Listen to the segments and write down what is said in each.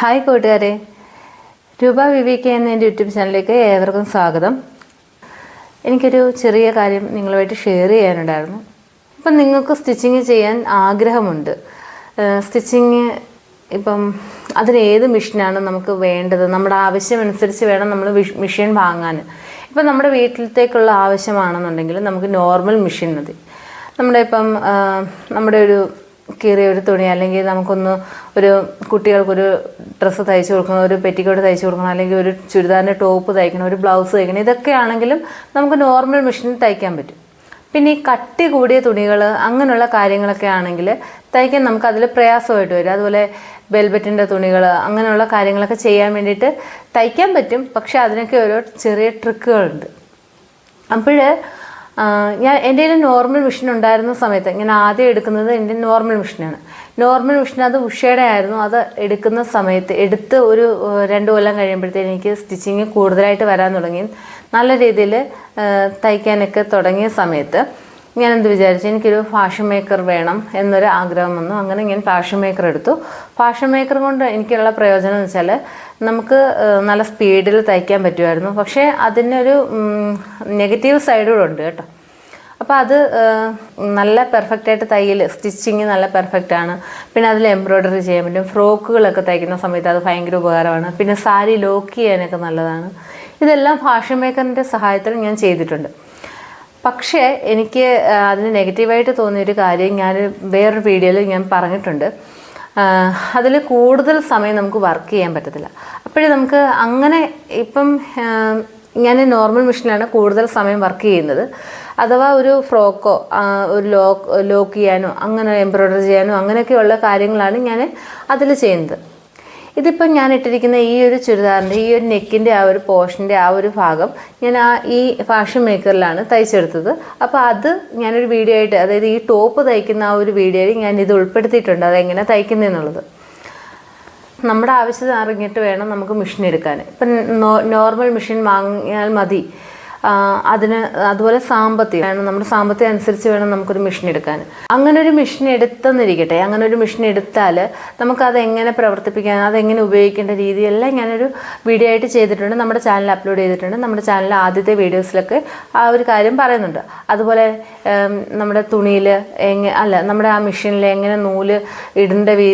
Hi കൂട്ടുകാരെ. രൂപ വിവേക് എന്ന എന്റെ യൂട്യൂബ് ചാനലിലേക്ക് ഏവർക്കും സ്വാഗതം. എനിക്കൊരു ചെറിയ കാര്യം നിങ്ങളുമായിട്ട് ഷെയർ ചെയ്യാനുണ്ടായിരുന്നു. ഇപ്പം നിങ്ങൾക്ക് സ്റ്റിച്ചിങ് ചെയ്യാൻ ആഗ്രഹമുണ്ട്. സ്റ്റിച്ചിങ് ഇപ്പം അതിന് ഏത് മെഷീനാണ് നമുക്ക് വേണ്ടത്? നമ്മുടെ ആവശ്യമനുസരിച്ച് വേണം നമ്മൾ മെഷീൻ വാങ്ങാൻ. ഇപ്പം നമ്മുടെ വീട്ടിലത്തേക്കുള്ള ആവശ്യമാണെന്നുണ്ടെങ്കിൽ നമുക്ക് നോർമൽ മെഷീൻ മതി. നമ്മുടെ ഇപ്പം നമ്മുടെ ഒരു കീറിയ ഒരു തുണി അല്ലെങ്കിൽ നമുക്കൊന്ന് ഒരു കുട്ടികൾക്കൊരു ഡ്രസ്സ് തയ്ച്ചു കൊടുക്കണം ഒരു പെറ്റിക്കോട്ട് തയ്ച്ചു കൊടുക്കണം അല്ലെങ്കിൽ ഒരു ചുരിദാറിന്റെ ടോപ്പ് തയ്ക്കണം ഒരു ബ്ലൗസ് തയ്ക്കണം ഇതൊക്കെ ആണെങ്കിലും നമുക്ക് നോർമൽ മെഷീനിൽ തയ്ക്കാൻ പറ്റും. പിന്നെ ഈ കട്ടി കൂടിയ തുണികൾ അങ്ങനെയുള്ള കാര്യങ്ങളൊക്കെ ആണെങ്കിൽ തയ്ക്കാൻ നമുക്ക് അതിൽ പ്രയാസമായിട്ട് വരും. അതുപോലെ വെൽബറ്റിന്റെ തുണികൾ അങ്ങനെയുള്ള കാര്യങ്ങളൊക്കെ ചെയ്യാൻ വേണ്ടിയിട്ട് തയ്ക്കാൻ പറ്റും. പക്ഷേ അതിനൊക്കെ ഓരോ ചെറിയ ട്രിക്കുകളുണ്ട് അപ്പോൾ ഞാൻ എന്റെ കയ്യിൽ നോർമൽ മെഷീൻ ഉണ്ടായിരുന്ന സമയത്ത് ഞാൻ ആദ്യം എടുക്കുന്നത് എന്റെ നോർമൽ മെഷീനാണ് നോർമൽ മെഷീൻ അത് ഉഷയുടെ ആയിരുന്നു. അത് എടുക്കുന്ന സമയത്ത് എടുത്ത് ഒരു രണ്ട് കൊല്ലം കഴിയുമ്പോഴത്തേക്ക് എനിക്ക് സ്റ്റിച്ചിങ് കൂടുതലായിട്ട് വരാൻ തുടങ്ങി. നല്ല രീതിയിൽ തയ്ക്കാനൊക്കെ തുടങ്ങിയ സമയത്ത് ഞാൻ എന്ത് വിചാരിച്ചു? എനിക്കൊരു ഫാഷൻ മേക്കർ വേണം എന്നൊരു ആഗ്രഹം വന്നു. അങ്ങനെ ഞാൻ ഫാഷൻ മേക്കർ എടുത്തു. ഫാഷൻ മേക്കർ കൊണ്ട് എനിക്കുള്ള പ്രയോജനം എന്ന് വെച്ചാൽ നമുക്ക് നല്ല സ്പീഡിൽ തയ്ക്കാൻ പറ്റുമായിരുന്നു. പക്ഷേ അതിനൊരു നെഗറ്റീവ് സൈഡുകളുണ്ട് കേട്ടോ. അപ്പോൾ അത് നല്ല പെർഫെക്റ്റായിട്ട് തയ്യൽ സ്റ്റിച്ചിങ് നല്ല പെർഫെക്റ്റ് ആണ്. പിന്നെ അതിൽ എംബ്രോയ്ഡറി ചെയ്യാൻ പറ്റും. ഫ്രോക്കുകളൊക്കെ തയ്ക്കുന്ന സമയത്ത് അത് ഭയങ്കര ഉപകാരമാണ്. പിന്നെ സാരി ലോക്ക് ചെയ്യാനൊക്കെ നല്ലതാണ്. ഇതെല്ലാം ഫാഷൻ മേക്കറിന്റെ സഹായത്തിൽ ഞാൻ ചെയ്തിട്ടുണ്ട്. പക്ഷേ എനിക്ക് അതിന് നെഗറ്റീവായിട്ട് തോന്നിയൊരു കാര്യം ഞാൻ വേറൊരു വീഡിയോയിൽ ഞാൻ പറഞ്ഞിട്ടുണ്ട്. അതിൽ കൂടുതൽ സമയം നമുക്ക് വർക്ക് ചെയ്യാൻ പറ്റത്തില്ല. അപ്പോഴേ നമുക്ക് അങ്ങനെ ഇപ്പം ഞാൻ നോർമൽ മെഷീനിലാണ് കൂടുതൽ സമയം വർക്ക് ചെയ്യുന്നത്. അഥവാ ഒരു ഫ്രോക്കോ ഒരു ലോക്ക് ലോക്ക് ചെയ്യാനോ അങ്ങനെ എംബ്രോയ്ഡറി ചെയ്യാനോ അങ്ങനെയൊക്കെയുള്ള കാര്യങ്ങളാണ് ഞാൻ അതിൽ ചെയ്യുന്നത്. ഇതിപ്പം ഞാൻ ഇട്ടിരിക്കുന്ന ഈ ഒരു ചുരിദാറിന്റെ ഈ ഒരു നെക്കിന്റെ ആ ഒരു പോർഷന്റെ ആ ഒരു ഭാഗം ഞാൻ ആ ഈ ഫാഷൻ മേക്കറിലാണ് തയ്ച്ചെടുത്തത്. അപ്പോൾ അത് ഞാനൊരു വീഡിയോ ആയിട്ട് അതായത് ഈ ടോപ്പ് തയ്ക്കുന്ന ആ ഒരു വീഡിയോയിൽ ഞാൻ ഇത് ഉൾപ്പെടുത്തിയിട്ടുണ്ട്. അതെങ്ങനെ തയ്ക്കുന്നതെന്നുള്ളത് നമ്മുടെ ആവശ്യത്തിന് അറിഞ്ഞിട്ട് വേണം നമുക്ക് മെഷീൻ എടുക്കാൻ. ഇപ്പം നോർമൽ മെഷീൻ വാങ്ങിയാൽ മതി. അതിന് അതുപോലെ സാമ്പത്തികം വേണം നമ്മുടെ സാമ്പത്തികം അനുസരിച്ച് വേണം നമുക്കൊരു മെഷീൻ എടുക്കാൻ. അങ്ങനെ ഒരു മെഷീൻ എടുത്തെന്നിരിക്കട്ടെ അങ്ങനെ ഒരു മെഷീൻ എടുത്താൽ നമുക്കത് എങ്ങനെ പ്രവർത്തിപ്പിക്കാൻ അതെങ്ങനെ ഉപയോഗിക്കേണ്ട രീതിയെല്ലാം ഞാനൊരു വീഡിയോ ആയിട്ട് ചെയ്തിട്ടുണ്ട് നമ്മുടെ ചാനൽ അപ്ലോഡ് ചെയ്തിട്ടുണ്ട് നമ്മുടെ ചാനൽ ആദ്യത്തെ വീഡിയോസിലൊക്കെ ആ ഒരു കാര്യം പറയുന്നുണ്ട്. അതുപോലെ നമ്മുടെ തുണിയിൽ എങ്ങനെ അല്ല നമ്മുടെ ആ മെഷീനിൽ എങ്ങനെ നൂൽ ഇടേണ്ട വീ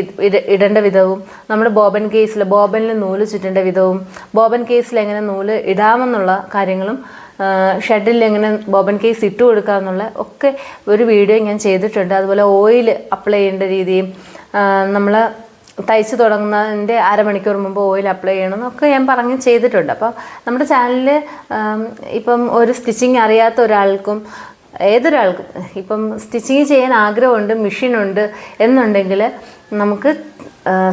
ഇടേണ്ട വിധവും നമ്മുടെ ബോബൻ കേസിൽ ബോബനിൽ നൂൽ ചുറ്റേണ്ട വിധവും ബോബൻ കേസിൽ എങ്ങനെ നൂൽ ഇടാമെന്നുള്ള കാര്യങ്ങളും ഷെഡിൽ എങ്ങനെ ബോബൻ കേസ് ഇട്ട് കൊടുക്കുക എന്നുള്ള ഒക്കെ ഒരു വീഡിയോ ഞാൻ ചെയ്തിട്ടുണ്ട്. അതുപോലെ ഓയിൽ അപ്ലൈ ചെയ്യേണ്ട രീതിയും നമ്മൾ തയ്ച്ച് തുടങ്ങുന്നതിന്റെ അരമണിക്കൂർ മുമ്പ് ഓയിൽ അപ്ലൈ ചെയ്യണം എന്നൊക്കെ ഞാൻ പറഞ്ഞ് ചെയ്തിട്ടുണ്ട്. അപ്പോൾ നമ്മുടെ ചാനലിൽ ഇപ്പം ഒരു സ്റ്റിച്ചിങ് അറിയാത്ത ഒരാൾക്കും ഏതൊരാൾക്കും ഇപ്പം സ്റ്റിച്ചിങ് ചെയ്യാൻ ആഗ്രഹമുണ്ട് മെഷീനുണ്ട് എന്നുണ്ടെങ്കിൽ നമുക്ക്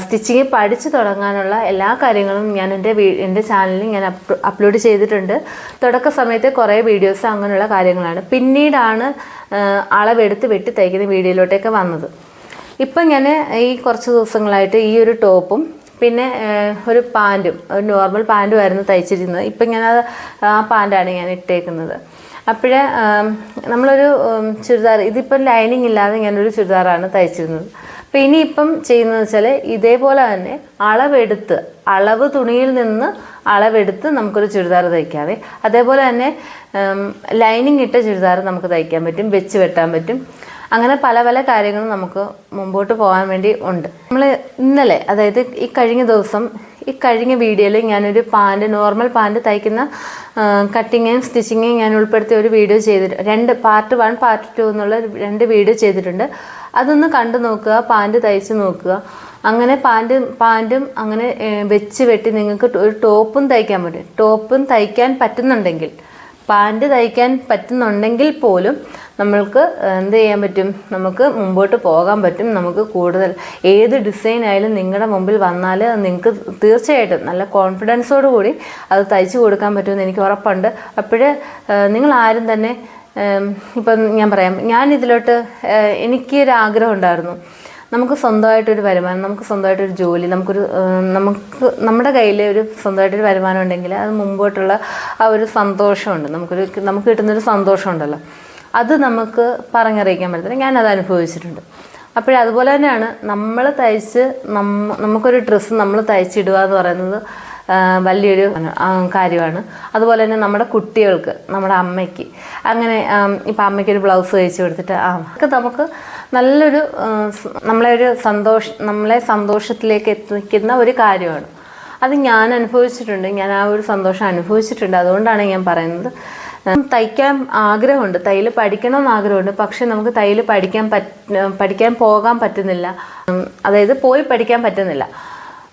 സ്റ്റിച്ചിങ് പഠിച്ചു തുടങ്ങാനുള്ള എല്ലാ കാര്യങ്ങളും ഞാൻ എന്റെ എന്റെ ചാനലിൽ ഞാൻ അപ് അപ്ലോഡ് ചെയ്തിട്ടുണ്ട്. തുടക്ക സമയത്തെ കുറേ വീഡിയോസ് അങ്ങനെയുള്ള കാര്യങ്ങളാണ്. പിന്നീടാണ് അളവെടുത്ത് വെട്ടി തയ്ക്കുന്ന വീഡിയോയിലോട്ടൊക്കെ വന്നത്. ഇപ്പം ഞാൻ ഈ കുറച്ച് ദിവസങ്ങളായിട്ട് ഈ ഒരു ടോപ്പും പിന്നെ ഒരു പാന്റും ഒരു നോർമൽ പാന്റുമായിരുന്നു തയ്ച്ചിരുന്നത്. ഇപ്പം ഞാൻ ആ പാന്റാണ് ഞാൻ ഇട്ടേക്കുന്നത്. അപ്പോഴേ നമ്മളൊരു ചുരിദാർ ഇതിപ്പം ലൈനിങ് ഇല്ലാതെ ഞാനൊരു ചുരിദാറാണ് തയ്ച്ചിരുന്നത്. അപ്പം ഇനിയിപ്പം ചെയ്യുന്നത് വെച്ചാൽ ഇതേപോലെ തന്നെ അളവെടുത്ത് അളവ് തുണിയിൽ നിന്ന് അളവെടുത്ത് നമുക്കൊരു ചുരിദാർ തയ്ക്കാവേ. അതേപോലെ തന്നെ ലൈനിങ് ഇട്ട ചുരിദാർ നമുക്ക് തയ്ക്കാൻ പറ്റും വെച്ച് വെട്ടാൻ പറ്റും. അങ്ങനെ പല പല കാര്യങ്ങളും നമുക്ക് മുമ്പോട്ട് പോകാൻ വേണ്ടി ഉണ്ട്. നമ്മൾ ഇന്നലെ അതായത് ഈ കഴിഞ്ഞ ദിവസം ഈ കഴിഞ്ഞ വീഡിയോയിൽ ഞാനൊരു പാന്റ് നോർമൽ പാന്റ് തയ്ക്കുന്ന കട്ടിങ്ങും സ്റ്റിച്ചിങ്ങും ഞാൻ ഉൾപ്പെടുത്തിയ ഒരു വീഡിയോ ചെയ്തിട്ടുണ്ട് രണ്ട് പാർട്ട് വൺ പാർട്ട് ടു എന്നുള്ള രണ്ട് വീഡിയോ ചെയ്തിട്ടുണ്ട്. അതൊന്ന് കണ്ടു നോക്കുക പാന്റ് തയ്ച്ച് നോക്കുക. അങ്ങനെ പാന്റ് പാന്റും അങ്ങനെ വെച്ച് വെട്ടി നിങ്ങൾക്ക് ഒരു ടോപ്പും തയ്ക്കാൻ പറ്റും. ടോപ്പും തയ്ക്കാൻ പറ്റുന്നുണ്ടെങ്കിൽ പാന്റ് തയ്ക്കാൻ പറ്റുന്നുണ്ടെങ്കിൽ പോലും നമ്മൾക്ക് എന്ത് ചെയ്യാൻ പറ്റും? നമുക്ക് മുമ്പോട്ട് പോകാൻ പറ്റും. നമുക്ക് കൂടുതൽ ഏത് ഡിസൈൻ ആയാലും നിങ്ങളുടെ മുമ്പിൽ വന്നാൽ നിങ്ങൾക്ക് തീർച്ചയായിട്ടും നല്ല കോൺഫിഡൻസോട് കൂടി അത് തയ്ച്ചു കൊടുക്കാൻ പറ്റുമെന്ന് എനിക്ക് ഉറപ്പുണ്ട്. അപ്പോഴേ നിങ്ങൾ ആരും തന്നെ ഇപ്പം ഞാൻ പറയാം. ഞാൻ ഇതിലോട്ട് ഏഹ്, എനിക്കൊരു ആഗ്രഹം ഉണ്ടായിരുന്നു. നമുക്ക് സ്വന്തമായിട്ടൊരു വരുമാനം നമുക്ക് സ്വന്തമായിട്ടൊരു ജോലി നമുക്കൊരു നമുക്ക് നമ്മുടെ കയ്യിൽ ഒരു സ്വന്തമായിട്ടൊരു വരുമാനം ഉണ്ടെങ്കിൽ അത് മുമ്പോട്ടുള്ള ആ ഒരു സന്തോഷമുണ്ട്. നമുക്കൊരു നമുക്ക് കിട്ടുന്നൊരു സന്തോഷമുണ്ടല്ലോ. അത് നമുക്ക് പറഞ്ഞറിയിക്കാൻ പറ്റത്തില്ല. ഞാനത് അനുഭവിച്ചിട്ടുണ്ട്. അപ്പോഴതുപോലെ തന്നെയാണ് നമ്മൾ തയ്ച്ച് നമ്മ നമുക്കൊരു ഡ്രസ്സ് നമ്മൾ തയ്ച്ചിടുക എന്ന് പറയുന്നത് വലിയൊരു കാര്യമാണ്. അതുപോലെ തന്നെ നമ്മുടെ കുട്ടികൾക്ക് നമ്മുടെ അമ്മയ്ക്ക്. അങ്ങനെ ഇപ്പം അമ്മയ്ക്കൊരു ബ്ലൗസ് തയ്ച്ച് കൊടുത്തിട്ട് ആ നമുക്ക് നല്ലൊരു നമ്മളെ ഒരു സന്തോഷ നമ്മളെ സന്തോഷത്തിലേക്ക് എത്തിക്കുന്ന ഒരു കാര്യമാണ്. അത് ഞാൻ അനുഭവിച്ചിട്ടുണ്ട്. ഞാൻ ആ ഒരു സന്തോഷം അനുഭവിച്ചിട്ടുണ്ട്. അതുകൊണ്ടാണ് ഞാൻ പറയുന്നത്. തയ്ക്കാൻ ആഗ്രഹമുണ്ട്. തയ്യൽ പഠിക്കണമെന്ന് ആഗ്രഹമുണ്ട്. പക്ഷെ നമുക്ക് തയ്യൽ പഠിക്കാൻ പഠിക്കാൻ പോകാൻ പറ്റുന്നില്ല. അതായത് പോയി പഠിക്കാൻ പറ്റുന്നില്ല.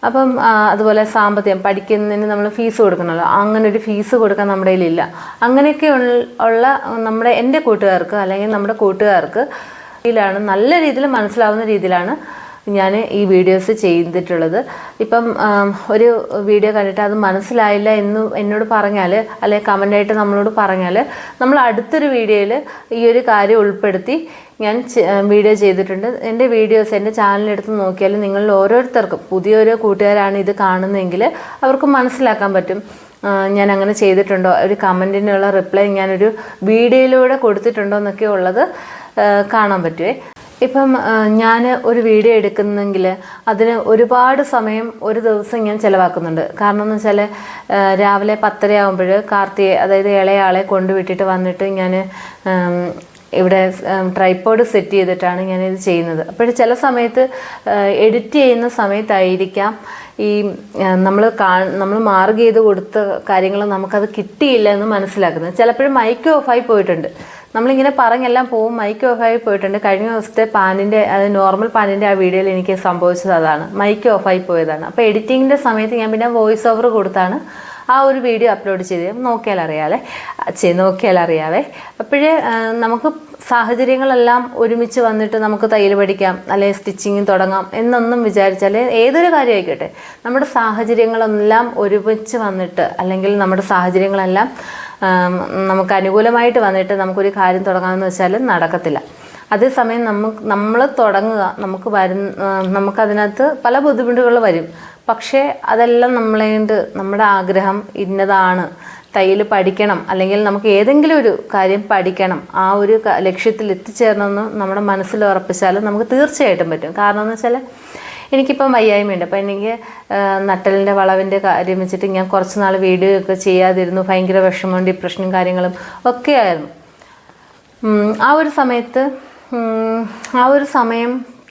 അപ്പം അതുപോലെ സാമ്പത്തികം പഠിക്കുന്നതിന് നമ്മൾ ഫീസ് കൊടുക്കണമല്ലോ. അങ്ങനെ ഒരു ഫീസ് കൊടുക്കാൻ നമ്മുടെ കയ്യിലില്ല. അങ്ങനെയൊക്കെ ഉള്ള നമ്മുടെ എന്റെ കൂട്ടുകാർക്ക് അല്ലെങ്കിൽ നമ്മുടെ കൂട്ടുകാർക്ക് ാണ് നല്ല രീതിയിൽ മനസ്സിലാവുന്ന രീതിയിലാണ് ഞാൻ ഈ വീഡിയോസ് ചെയ്തിട്ടുള്ളത്. ഇപ്പം ഒരു വീഡിയോ കണ്ടിട്ട് അത് മനസ്സിലായില്ല എന്ന് എന്നോട് പറഞ്ഞാൽ അല്ലെങ്കിൽ കമന്റായിട്ട് നമ്മളോട് പറഞ്ഞാൽ നമ്മൾ അടുത്തൊരു വീഡിയോയിൽ ഈ ഒരു കാര്യം ഉൾപ്പെടുത്തി ഞാൻ വീഡിയോ ചെയ്തിട്ടുണ്ട്. എന്റെ വീഡിയോസ് എന്റെ ചാനലെടുത്ത് നോക്കിയാൽ നിങ്ങളിൽ ഓരോരുത്തർക്കും പുതിയൊരു കൂട്ടുകാരാണ് ഇത് കാണുന്നതെങ്കിൽ അവർക്ക് മനസ്സിലാക്കാൻ പറ്റും. ഞാൻ അങ്ങനെ ചെയ്തിട്ടുണ്ടോ? ഒരു കമന്റിനുള്ള റിപ്ലൈ ഞാനൊരു വീഡിയോയിലൂടെ കൊടുത്തിട്ടുണ്ടോ എന്നൊക്കെ ഉള്ളത് കാണാൻ പറ്റുമേ ഇപ്പം ഞാൻ ഒരു വീഡിയോ എടുക്കുന്നെങ്കിൽ അതിന് ഒരുപാട് സമയം ഒരു ദിവസം ഞാൻ ചിലവാക്കുന്നുണ്ട്. കാരണം എന്ന് വെച്ചാൽ രാവിലെ പത്തര ആകുമ്പോൾ കാർത്തിയെ അതായത് ഇളയാളെ കൊണ്ടുവിട്ടിട്ട് വന്നിട്ട് ഞാൻ ഇവിടെ ട്രൈപ്പോഡ് സെറ്റ് ചെയ്തിട്ടാണ് ഞാനിത് ചെയ്യുന്നത്. അപ്പോൾ ചില സമയത്ത് എഡിറ്റ് ചെയ്യുന്ന സമയത്തായിരിക്കാം ഈ നമ്മൾ കാ നമ്മൾ മാർഗ് ചെയ്ത് കൊടുത്ത കാര്യങ്ങൾ നമുക്കത് കിട്ടിയില്ല എന്ന് മനസ്സിലാക്കുന്നത്. ചിലപ്പോഴും മൈക്ക് ഓഫായി പോയിട്ടുണ്ട്. നമ്മളിങ്ങനെ പറഞ്ഞെല്ലാം പോവും മൈക്ക് ഓഫായി പോയിട്ടുണ്ട്. കഴിഞ്ഞ ദിവസത്തെ പാനിന്റെ അത് നോർമൽ പാനിന്റെ ആ വീഡിയോയിൽ എനിക്ക് സംഭവിച്ചത് അതാണ്. മൈക്ക് ഓഫായി പോയതാണ്. അപ്പോൾ എഡിറ്റിങ്ങിന്റെ സമയത്ത് ഞാൻ പിന്നെ വോയിസ് ഓവർ കൊടുത്താണ്. ആ ഒരു വീഡിയോ അപ്ലോഡ് ചെയ്ത് നോക്കിയാൽ അറിയാവേ ചെയ്ത് നോക്കിയാൽ അറിയാവേ അപ്പോഴേ നമുക്ക് സാഹചര്യങ്ങളെല്ലാം ഒരുമിച്ച് വന്നിട്ട് നമുക്ക് തയ്യൽ പഠിക്കാം അല്ലെങ്കിൽ സ്റ്റിച്ചിങ് തുടങ്ങാം എന്നൊന്നും വിചാരിച്ചാൽ ഏതൊരു കാര്യമായിക്കോട്ടെ നമ്മുടെ സാഹചര്യങ്ങളെല്ലാം ഒരുമിച്ച് വന്നിട്ട് അല്ലെങ്കിൽ നമ്മുടെ സാഹചര്യങ്ങളെല്ലാം നമുക്ക് അനുകൂലമായിട്ട് വന്നിട്ട് നമുക്കൊരു കാര്യം തുടങ്ങാമെന്ന് വെച്ചാൽ നടക്കത്തില്ല. അതേസമയം നമുക്ക് നമ്മൾ തുടങ്ങുക നമുക്ക് വരുന്ന നമുക്കതിനകത്ത് പല ബുദ്ധിമുട്ടുകൾ വരും. പക്ഷേ അതെല്ലാം നമ്മളെ കൊണ്ട് നമ്മുടെ ആഗ്രഹം ഇന്നതാണ്. തയ്യൽ പഠിക്കണം. അല്ലെങ്കിൽ നമുക്ക് ഏതെങ്കിലും ഒരു കാര്യം പഠിക്കണം. ആ ഒരു ലക്ഷ്യത്തിൽ എത്തിച്ചേരണമെന്ന് നമ്മുടെ മനസ്സിൽ ഉറപ്പിച്ചാൽ നമുക്ക് തീർച്ചയായിട്ടും പറ്റും. കാരണം എന്ന് വെച്ചാൽ എനിക്കിപ്പം വയ്യായ്മയുണ്ട്. അപ്പം എനിക്ക് നട്ടലിന്റെ വളവിന്റെ കാര്യം വെച്ചിട്ട് ഞാൻ കുറച്ച് നാൾ വീഡിയോ ഒക്കെ ചെയ്യാതിരുന്നു. ഭയങ്കര വിഷമവും ഡിപ്രഷനും കാര്യങ്ങളും ഒക്കെ ആയിരുന്നു. ആ ഒരു സമയത്ത് ആ ഒരു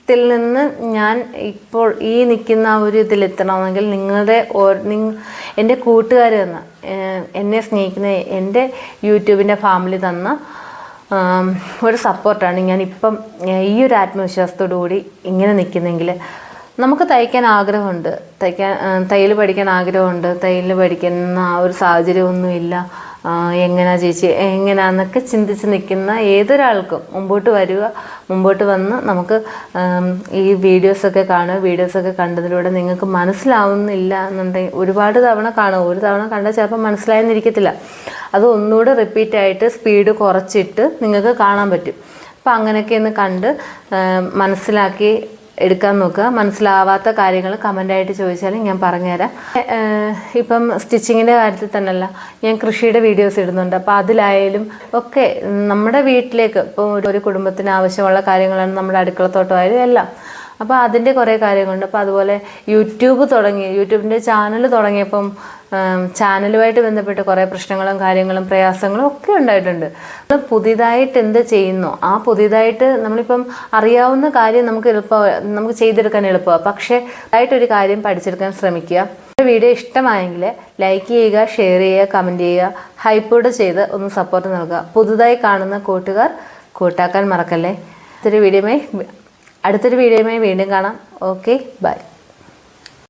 സമയത്തിൽ നിന്ന് ഞാൻ ഇപ്പോൾ ഈ നിൽക്കുന്ന ആ ഒരു ഇതിലെത്തണമെങ്കിൽ നിങ്ങളുടെ എന്റെ കൂട്ടുകാർ തന്ന എന്നെ സ്നേഹിക്കുന്ന എന്റെ യൂട്യൂബിന്റെ ഫാമിലി തന്ന ഒരു സപ്പോർട്ടാണ് ഞാനിപ്പം ഈ ഒരു ആത്മവിശ്വാസത്തോടു കൂടി ഇങ്ങനെ നിൽക്കുന്നെങ്കിൽ നമുക്ക് തയ്ക്കാൻ ആഗ്രഹമുണ്ട്. തയ്ക്കാൻ തയ്യൽ പഠിക്കാൻ ആഗ്രഹമുണ്ട്. തയ്യൽ പഠിക്കുന്ന ആ ഒരു സാഹചര്യമൊന്നുമില്ല. ആ, എങ്ങനാ ചേച്ചി എങ്ങനെയാന്നൊക്കെ ചിന്തിച്ച് നിൽക്കുന്ന ഏതൊരാൾക്കും മുമ്പോട്ട് വരിക മുമ്പോട്ട് വന്ന് നമുക്ക് ഈ വീഡിയോസൊക്കെ കാണുക വീഡിയോസൊക്കെ കണ്ടതിലൂടെ നിങ്ങൾക്ക് മനസ്സിലാവുന്നില്ല എന്നുണ്ടെങ്കിൽ ഒരുപാട് തവണ കാണുക. ഒരു തവണ കണ്ടാൽ ചിലപ്പോൾ മനസ്സിലായെന്നിരിക്കത്തില്ല. അത് ഒന്നുകൂടെ റിപ്പീറ്റായിട്ട് സ്പീഡ് കുറച്ചിട്ട് നിങ്ങൾക്ക് കാണാൻ പറ്റും. അപ്പം അങ്ങനെയൊക്കെ ഒന്ന് കണ്ട് മനസ്സിലാക്കി എടുക്കാൻ നോക്കുക. മനസ്സിലാവാത്ത കാര്യങ്ങൾ കമന്റായിട്ട് ചോദിച്ചാലും ഞാൻ പറഞ്ഞുതരാം. ഇപ്പം സ്റ്റിച്ചിങ്ങിന്റെ കാര്യത്തിൽ തന്നെയല്ല ഞാൻ കൃഷിയുടെ വീഡിയോസ് ഇടുന്നുണ്ട്. അപ്പോൾ അതിലായാലും ഒക്കെ നമ്മുടെ വീട്ടിലേക്ക് ഇപ്പോൾ ഒരു- കുടുംബത്തിന് ആവശ്യമുള്ള കാര്യങ്ങളാണ് നമ്മുടെ അടുക്കളത്തോട്ടമായാലും എല്ലാം. അപ്പോൾ അതിന്റെ കുറേ കാര്യങ്ങളുണ്ട്. അപ്പോൾ അതുപോലെ യൂട്യൂബ് തുടങ്ങി. യൂട്യൂബിന്റെ ചാനൽ തുടങ്ങിയപ്പം ചാനലുമായിട്ട് ബന്ധപ്പെട്ട് കുറേ പ്രശ്നങ്ങളും കാര്യങ്ങളും പ്രയാസങ്ങളും ഒക്കെ ഉണ്ടായിട്ടുണ്ട്. നമ്മൾ പുതിയതായിട്ട് എന്ത് ചെയ്യുന്നു ആ പുതിയതായിട്ട് നമ്മളിപ്പം അറിയാവുന്ന കാര്യം നമുക്ക് എളുപ്പം നമുക്ക് ചെയ്തെടുക്കാൻ എളുപ്പമാണ് പക്ഷേ ആയിട്ടൊരു കാര്യം പഠിച്ചെടുക്കാൻ ശ്രമിക്കുക. വീഡിയോ ഇഷ്ടമായെങ്കിൽ ലൈക്ക് ചെയ്യുക ഷെയർ ചെയ്യുക കമന്റ് ചെയ്യുക ഹൈപ്പോഡ് ചെയ്ത് ഒന്ന് സപ്പോർട്ട് നൽകുക. പുതുതായി കാണുന്ന കൂട്ടുകാർ കൂട്ടാക്കാൻ മറക്കല്ലേ? അടുത്തൊരു വീഡിയോമായി അടുത്തൊരു വീഡിയോയുമായി വീണ്ടും കാണാം. Okay bye